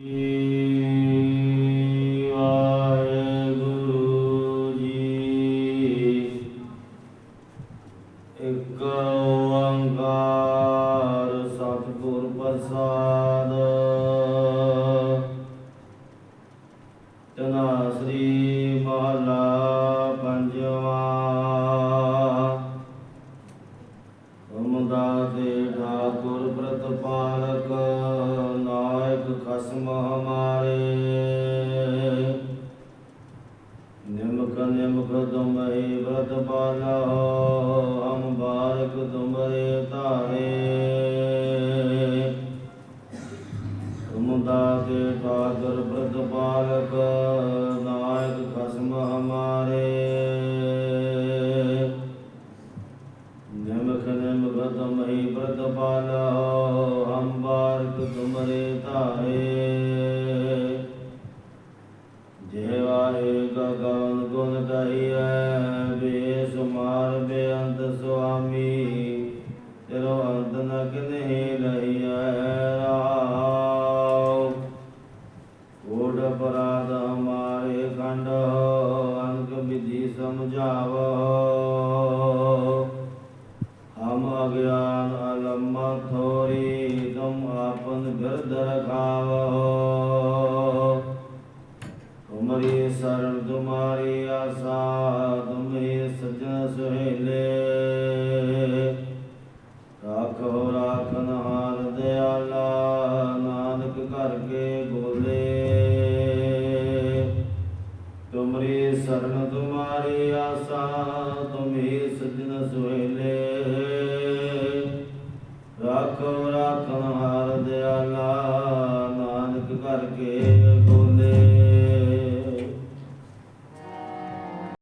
ਵਾਹਿਗੁਰੂ ਜੀ। ਇੱਕ ਓੰਕਾਰ ਸਤਿਗੁਰ ਪ੍ਰਸਾਦ। ਤਨਾਸਰੀ ਮਹਲਾ ਪੰਜਵਾ। ਤੁਮਦਾ ਦੇ ਨਿਮਕ ਨਿਮਕ ਤੁਮਹੀ ਬ੍ਰਤ ਪਾਲਾ ਹਮ ਬਾਰਕ ਤੁਮਰੇ ਧਾਰੇ। ਤੁਮ ਦਾਤੇ ਠਾਕੁਰ ਬ੍ਰਤ ਪਾਲਕ ਨਾਇਕ ਖਸਮ ਹਮਾਰੇ। ਨਿਮਕ ਨਿਮਕ ਤੁਮਹੀ ਬ੍ਰਤ ਪਾਲਾ ਹਮ ਬਾਰਕ ਤੁਮਰੇ ਧਾਰੇ। ਜੇਵਾਏ ਗਗਨ ਗੁਣ ਗਾਈਐ ਬੇਸ ਮਾਰ ਬੇਅੰਤ ਸੁਆਮੀ ਤੇਰੋ ਅੰਤ ਨ ਕਿਨਹੀ ਲਈਐ ਰਾਉ ਕੋਡ ਅਪਰਾਧ ਹਮਾਰੇ ਖੰਡ, ਅਨਕ ਵਿਧੀ ਸਮਝਾਵੋ। ਹਮ ਅਗਿਆਨ ਅਲਮ ਥੋਰੀ, ਤੁਮ ਆਪਨ ਬਿਰਧ ਰਖਾਵੋ ਤੁਮਾਰੀ ਆਸਾ ਤੁਮੇ ਸਜਣ ਸੁਹੇਲੇ। ਰਾਖੋ ਰਾਖਨ ਹਾਰ ਦਿਆਲਾ, ਨਾਨਕ ਘਰ ਕੇ ਬੋਲੇ। ਤੁਮਰੀ ਸਰਨ ਤੁਮਾਰੀ ਆਸਾ, ਤੁਮੇ ਸਜਣ ਸੁਹੇਲੇ। ਰਾਖੋ ਰਾਖਨ ਹਾਰ ਦਿਆਲਾ